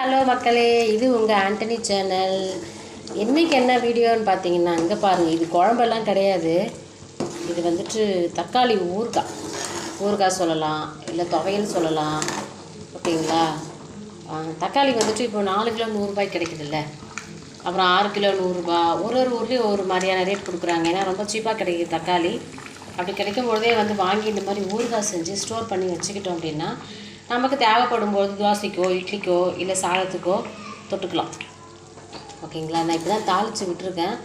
Hello மக்களே இது உங்கள் ஆண்டனி சேனல் இன்றைக்கி என்ன வீடியோன்னு பார்த்தீங்கன்னா இங்கே பாருங்கள் இது குழம்பெல்லாம் கிடையாது. இது வந்துட்டு தக்காளி ஊறுகாய். ஊறுகாய் சொல்லலாம் இல்லை துவையல் சொல்லலாம். ஓகேங்களா? தக்காளி வந்துட்டு இப்போ நாலு கிலோ நூறுரூபாய் கிடைக்குதுல்ல. அப்புறம் ஆறு கிலோ நூறுரூபா ஒரு ஒரு ஊர்லேயும் ஒரு மாதிரியான ரேட் கொடுக்குறாங்க. ஏன்னா ரொம்ப சீப்பாக கிடைக்குது தக்காளி. அப்படி கிடைக்கும் பொழுதே வந்து வாங்கி இந்த மாதிரி ஊறுகாய் செஞ்சு ஸ்டோர் பண்ணி வச்சுக்கிட்டோம் அப்படின்னா நமக்கு தேவைப்படும் போது தோசைக்கோ இட்லிக்கோ இல்லை சாதத்துக்கோ தொட்டுக்கலாம். ஓகேங்களா? நான் இப்போ தான் தாளித்து விட்டுருக்கேன்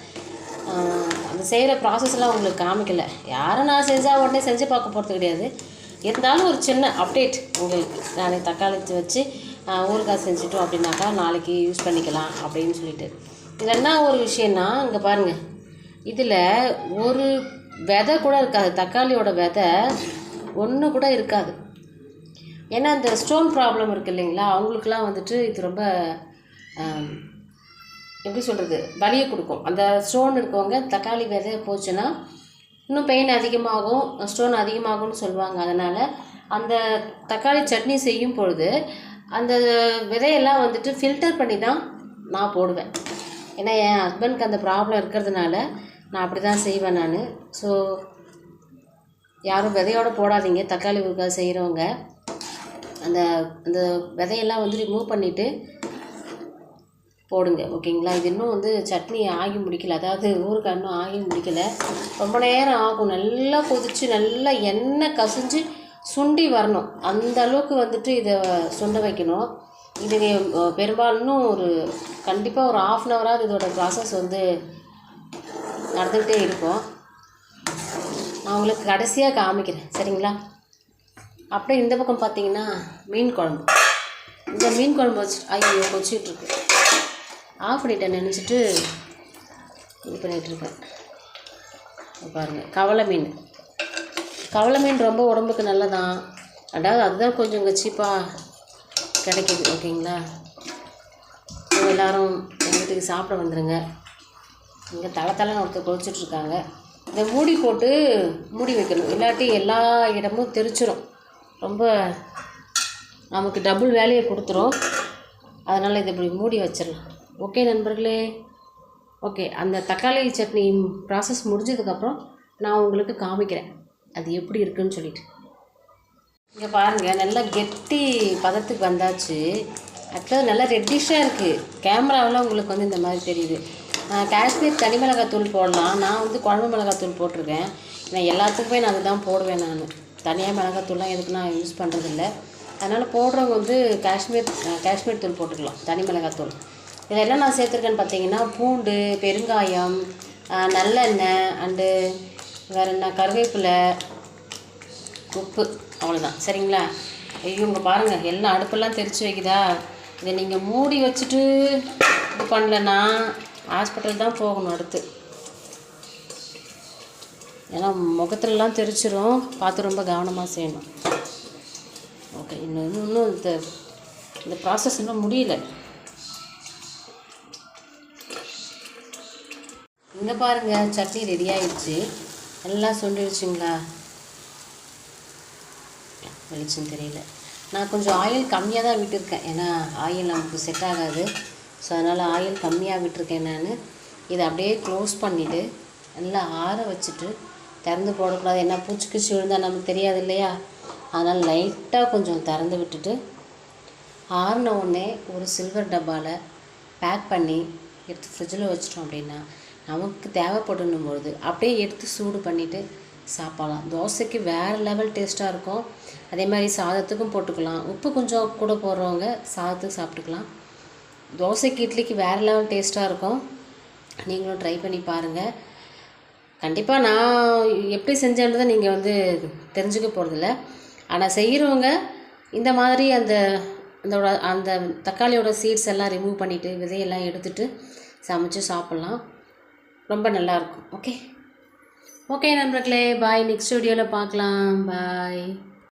அந்த செய்கிற ப்ராசஸ்லாம் உங்களுக்கு காமிக்கலை. யாரும் நான் செஞ்சால் உடனே செஞ்சு பார்க்க போகிறது கிடையாது. இருந்தாலும் ஒரு சின்ன அப்டேட் உங்களுக்கு நான் தக்காளி வச்சு ஊறுகாய் செஞ்சுட்டோம் அப்படின்னாக்கா நாளைக்கு யூஸ் பண்ணிக்கலாம் அப்படின்னு சொல்லிட்டு. இதில் என்ன ஒரு விஷயம்னா இங்கே பாருங்கள் இதில் ஒரு விதை கூட இருக்காது. தக்காளியோட விதை ஒன்று கூட இருக்காது. ஏன்னா இந்த ஸ்டோன் ப்ராப்ளம் இருக்குது இல்லைங்களா? அவங்களுக்குலாம் வந்துட்டு இது ரொம்ப எப்படி சொல்கிறது வலியை கொடுக்கும். அந்த ஸ்டோன் இருக்கவங்க தக்காளி விதை போச்சுன்னா இன்னும் பெயின் அதிகமாகும். ஸ்டோன் அதிகமாகும்னு சொல்லுவாங்க. அதனால் அந்த தக்காளி சட்னி செய்யும் பொழுது அந்த விதையெல்லாம் வந்துட்டு ஃபில்டர் பண்ணி தான் நான் போடுவேன். ஏன்னா என் ஹஸ்பண்ட்க்கு அந்த ப்ராப்ளம் இருக்கிறதுனால நான் அப்படி தான் செய்வேன் நான். ஸோ யாரும் விதையோட போடாதீங்க. தக்காளி ஊறுகாய் செய்கிறவங்க அந்த அந்த விதையெல்லாம் வந்து ரிமூவ் பண்ணிவிட்டு போடுங்க ஓகேங்களா? இது இன்னும் வந்து சட்னி ஆகி முடிக்கல. அதாவது ஊறுகாய் இன்னும் ஆகி முடிக்கல. ரொம்ப நேரம் ஆகும். நல்லா கொதித்து நல்லா எண்ணெய் கசிஞ்சு சுண்டி வரணும். அந்த அளவுக்கு வந்துட்டு இதை சுண்ட வைக்கணும். இது பெரும்பாலும் ஒரு கண்டிப்பாக ஒரு ஆஃப் அன் ஹவராக இதோட ப்ராசஸ் வந்து நடந்துக்கிட்டே இருக்கும். நான் உங்களுக்கு கடைசியாக காமிக்கிறேன். சரிங்களா? அப்படியே இந்த பக்கம் பார்த்தீங்கன்னா மீன் குழம்பு. இந்த மீன் குழம்பு வச்சு ஐயோ கொச்சிட்டு ஆஃப் பண்ணிட்டேன் நினச்சிட்டு இது பண்ணிகிட்டு இருக்கேன். கவலை மீன். கவலை மீன் ரொம்ப உடம்புக்கு நல்லதான் அதாவது அதுதான் கொஞ்சம் இங்கே சீப்பாக கிடைக்கிது ஓகேங்களா? எல்லோரும் எங்கள் வீட்டுக்கு சாப்பிட வந்துடுங்க இங்கே தலை தலைன்னு ஒருத்தர் குளிச்சிட்ருக்காங்க இந்த மூடி போட்டு மூடி வைக்கணும். இல்லாட்டி எல்லா இடமும் தெரிச்சிடும் ரொம்ப நமக்கு டபுள் வேலையை கொடுத்துரும். அதனால் இதை இப்படி மூடி வச்சிடலாம். ஓகே நண்பர்களே. ஓகே அந்த தக்காளி சட்னி ப்ராசஸ் முடிஞ்சதுக்கப்புறம் நான் உங்களுக்கு காமிக்கிறேன். அது எப்படி இருக்குன்னு சொல்லிட்டு. இங்கே பாருங்கள் நல்லா கெட்டி பதத்துக்கு வந்தாச்சு. ஆக்சுவலாக நல்லா ரெட்டிஷாக இருக்குது கேமராவில் உங்களுக்கு வந்து இந்த மாதிரி தெரியுது. காஷ்மீர் தனி மிளகாய் தூள் போடலாம். நான் வந்து குழம்பு மிளகாய் தூள் போட்டிருக்கேன். நான் எல்லாத்துக்குமே நான் அதுதான் போடுவேன் நான். தனியாக மிளகாத்தூள்லாம் எதுக்கு நான் யூஸ் பண்ணுறதில்ல அதனால் போடுறவங்க வந்து காஷ்மீர் காஷ்மீர் தூள் போட்டுக்கலாம். தனி மிளகாத்தூள். இதெல்லாம் நான் சேர்த்துருக்கேன்னு பார்த்தீங்கன்னா பூண்டு பெருங்காயம் நல்லெண்ணெய் அண்டு வேறு என்ன கருவேப்பிலை உப்பு அவ்வளோதான் சரிங்களா? ஐயோ இங்கே பாருங்கள் எல்லாம் அடுப்பெல்லாம் தெரிச்சு வைக்குதா? இதை நீங்கள் மூடி வச்சுட்டு இது பண்ணலன்னா ஹாஸ்பிட்டல் தான் போகணும் அடுத்து. ஏன்னா முகத்துலலாம் தெரிச்சிரும். பார்த்து ரொம்ப கவனமாக செய்யணும். ஓகே இன்னும் இன்னும் இன்னும் இந்த இந்த ப்ராசஸ் இன்னும் முடியல. இங்கே பாருங்கள் சட்னி ரெடி ஆயிடுச்சு. எல்லாம் சொல்லிடுச்சுங்களா வெளிச்சம் தெரியல. நான் கொஞ்சம் ஆயில் கம்மியாக தான் விட்டுருக்கேன். ஏன்னா ஆயில் நமக்கு செட் ஆகாது. ஸோ அதனால் ஆயில் கம்மியாக விட்டுருக்கேன் நான். இதை அப்படியே க்ளோஸ் பண்ணிவிட்டு நல்லா ஆற வச்சுட்டு திறந்து போடக்கூடாது. ஏன்னா பூச்சி கிச்சி விழுந்தால் நமக்கு தெரியாது இல்லையா? அதனால் லைட்டாக கொஞ்சம் திறந்து விட்டுட்டு ஆறின உடனே ஒரு சில்வர் டப்பாவில் பேக் பண்ணி எடுத்து ஃப்ரிட்ஜில் வச்சிட்டோம் அப்படின்னா நமக்கு தேவைப்படணும் பொழுது அப்படியே எடுத்து சூடு பண்ணிவிட்டு சாப்பிடலாம். தோசைக்கு வேறு லெவல் டேஸ்ட்டாக இருக்கும். அதே மாதிரி சாதத்துக்கும் போட்டுக்கலாம். உப்பு கொஞ்சம் கூட போடுறவங்க சாதத்துக்கு சாப்பிட்டுக்கலாம். தோசைக்கு இட்லிக்கு வேறு லெவல் டேஸ்ட்டாக இருக்கும். நீங்களும் ட்ரை பண்ணி பாருங்கள் கண்டிப்பாக நான் எப்படி செஞ்சேன்றதை நீங்கள் வந்து தெரிஞ்சுக்க போகிறதில்ல ஆனால் செய்கிறவங்க இந்த மாதிரி அந்த அதோட அந்த தக்காளியோட சீட்ஸ் எல்லாம் ரிமூவ் பண்ணிவிட்டு விதையெல்லாம் எடுத்துகிட்டு சமைச்சு சாப்பிட்லாம். ரொம்ப நல்லாயிருக்கும் ஓகே ஓகே நண்பர்களே பாய் நெக்ஸ்ட் வீடியோவில் பார்க்கலாம். பாய்